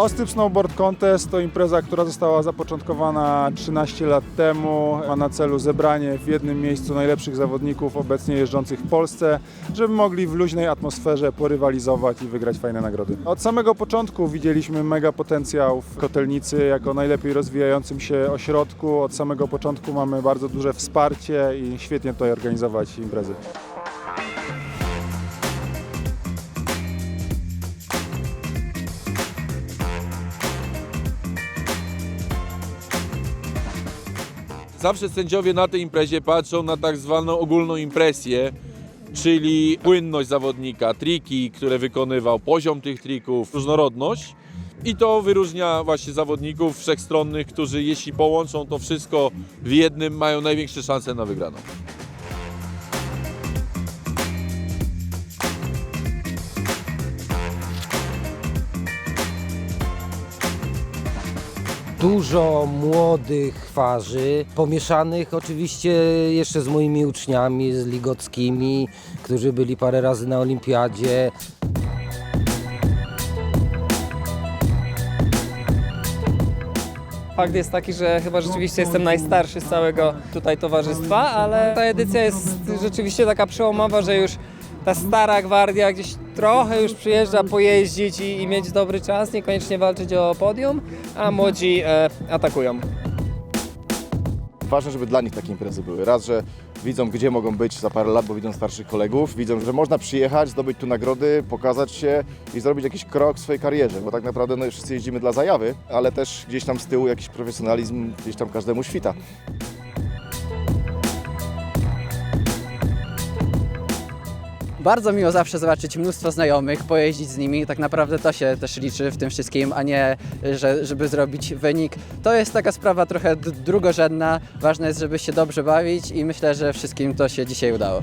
Ostyp Snowboard Contest to impreza, która została zapoczątkowana 13 lat temu. Ma na celu zebranie w jednym miejscu najlepszych zawodników obecnie jeżdżących w Polsce, żeby mogli w luźnej atmosferze porywalizować i wygrać fajne nagrody. Od samego początku widzieliśmy mega potencjał w Kotelnicy jako najlepiej rozwijającym się ośrodku. Od samego początku mamy bardzo duże wsparcie i świetnie tutaj organizować imprezy. Zawsze sędziowie na tej imprezie patrzą na tak zwaną ogólną impresję, czyli płynność zawodnika, triki, które wykonywał, poziom tych trików, różnorodność. I to wyróżnia właśnie zawodników wszechstronnych, którzy jeśli połączą to wszystko w jednym, mają największe szanse na wygraną. Dużo młodych twarzy, pomieszanych oczywiście jeszcze z moimi uczniami, z ligockimi, którzy byli parę razy na olimpiadzie. Fakt jest taki, że chyba rzeczywiście jestem najstarszy z całego tutaj towarzystwa, ale ta edycja jest rzeczywiście taka przełomowa, że już ta stara gwardia gdzieś trochę już przyjeżdża pojeździć i, i mieć dobry czas, niekoniecznie walczyć o podium, a młodzi e, atakują. Ważne, żeby dla nich takie imprezy były. Raz, że widzą, gdzie mogą być za parę lat, bo widzą starszych kolegów, widzą, że można przyjechać, zdobyć tu nagrody, pokazać się i zrobić jakiś krok w swojej karierze, bo tak naprawdę no, wszyscy jeździmy dla zajawy, ale też gdzieś tam z tyłu jakiś profesjonalizm gdzieś tam każdemu świta. Bardzo miło zawsze zobaczyć mnóstwo znajomych, pojeździć z nimi. Tak naprawdę to się też liczy w tym wszystkim, a nie, że, żeby zrobić wynik. To jest taka sprawa trochę drugorzędna. Ważne jest, żeby się dobrze bawić i myślę, że wszystkim to się dzisiaj udało.